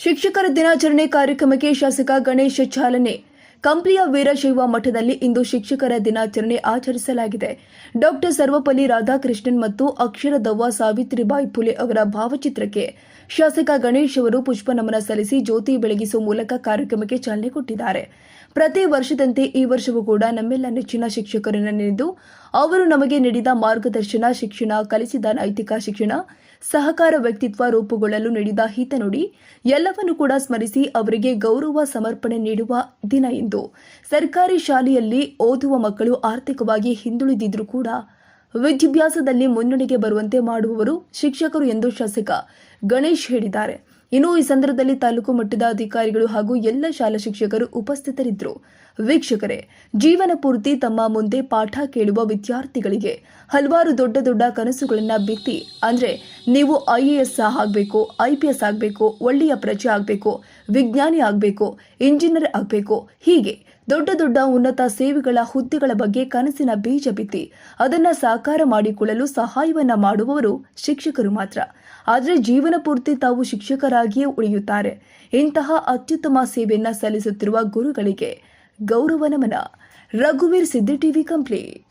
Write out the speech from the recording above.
ಶಿಕ್ಷಕರ ದಿನಾಚರಣೆ ಕಾರ್ಯಕ್ರಮಕ್ಕೆ ಶಾಸಕ ಗಣೇಶ ಚಾಲನೆ ಕಂಪ್ಲಿಯ ವೀರಶೈವ ಮಠದಲ್ಲಿ ಇಂದು ಶಿಕ್ಷಕರ ದಿನಾಚರಣೆ ಆಚರಿಸಲಾಗಿದೆ. ಡಾಕ್ಟರ್ ಸರ್ವಪಲ್ಲಿ ರಾಧಾಕೃಷ್ಣನ್ ಮತ್ತು ಅಕ್ಷರ ದವ್ವ ಸಾವಿತ್ರಿಬಾಯಿ ಫುಲೆ ಅವರ ಭಾವಚಿತ್ರಕ್ಕೆ ಶಾಸಕ ಗಣೇಶ್ ಅವರು ಪುಷ್ಪ ನಮನ ಸಲ್ಲಿಸಿ ಜ್ಯೋತಿ ಬೆಳಗಿಸುವ ಮೂಲಕ ಕಾರ್ಯಕ್ರಮಕ್ಕೆ ಚಾಲನೆ ಕೊಟ್ಟಿದ್ದಾರೆ. ಪ್ರತಿ ವರ್ಷದಂತೆ ಈ ವರ್ಷವೂ ಕೂಡ ನಮ್ಮೆಲ್ಲ ನೆಚ್ಚಿನ ಶಿಕ್ಷಕರನ್ನು ನೆನೆದು ಅವರು ನಮಗೆ ನೀಡಿದ ಮಾರ್ಗದರ್ಶನ, ಶಿಕ್ಷಣ, ಕಲಿಸಿದ ನೈತಿಕ ಶಿಕ್ಷಣ, ಸಹಕಾರ ವ್ಯಕ್ತಿತ್ವ ರೂಪುಗೊಳ್ಳಲು ನೀಡಿದ ಹಿತನುಡಿ ಎಲ್ಲವನ್ನು ಕೂಡ ಸ್ಮರಿಸಿ ಅವರಿಗೆ ಗೌರವ, ಸಮರ್ಪಣೆ ನೀಡುವ ದಿನ ಇಂದು ಸರ್ಕಾರಿ ಶಾಲೆಯಲ್ಲಿ ಓದುವ ಮಕ್ಕಳು ಆರ್ಥಿಕವಾಗಿ ಹಿಂದುಳಿದಿದ್ರೂ ಕೂಡ ವಿದ್ಯಾಭ್ಯಾಸದಲ್ಲಿ ಮುನ್ನಡೆಗೆ ಬರುವಂತೆ ಮಾಡುವವರು ಶಿಕ್ಷಕರು ಎಂದು ಶಾಸಕ ಗಣೇಶ್ ಹೇಳಿದ್ದಾರೆ. ಇನ್ನು ಈ ಸಂದರ್ಭದಲ್ಲಿ ತಾಲೂಕು ಮಟ್ಟದ ಅಧಿಕಾರಿಗಳು ಹಾಗೂ ಎಲ್ಲ ಶಾಲಾ ಶಿಕ್ಷಕರು ಉಪಸ್ಥಿತರಿದ್ದರು. ವೀಕ್ಷಕರೇ, ಜೀವನ ಪೂರ್ತಿ ತಮ್ಮ ಮುಂದೆ ಪಾಠ ಕೇಳುವ ವಿದ್ಯಾರ್ಥಿಗಳಿಗೆ ಹಲವಾರು ದೊಡ್ಡ ದೊಡ್ಡ ಕನಸುಗಳನ್ನು ಬಿತ್ತಿ, ಅಂದ್ರೆ ನೀವು ಐ ಎ ಎಸ್ ಆಗಬೇಕು, ಐ ಪಿ ಎಸ್ ಆಗಬೇಕು, ಒಳ್ಳೆಯ ಪ್ರಜೆ ಆಗಬೇಕು, ವಿಜ್ಞಾನಿ ಆಗಬೇಕು, ಇಂಜಿನಿಯರ್ ಆಗಬೇಕು, ಹೀಗೆ ದೊಡ್ಡ ದೊಡ್ಡ ಉನ್ನತ ಸೇವೆಗಳ ಹುದ್ದೆಗಳ ಬಗ್ಗೆ ಕನಸಿನ ಬೀಜ ಬಿತ್ತಿ ಅದನ್ನು ಸಾಕಾರ ಮಾಡಿಕೊಳ್ಳಲು ಸಹಾಯವನ್ನ ಮಾಡುವವರು ಶಿಕ್ಷಕರು ಮಾತ್ರ. ಆದರೆ ಜೀವನ ಪೂರ್ತಿ ತಾವು ಶಿಕ್ಷಕರಾಗಿಯೇ ಉಳಿಯುತ್ತಾರೆ. ಇಂತಹ ಅತ್ಯುತ್ತಮ ಸೇವೆಯನ್ನು ಸಲ್ಲಿಸುತ್ತಿರುವ ಗುರುಗಳಿಗೆ ಗೌರವ ನಮನ. ರಘುವೀರ್ ಸಿದ್ದಿ ಟಿವಿ ಕಂಪ್ಲಿ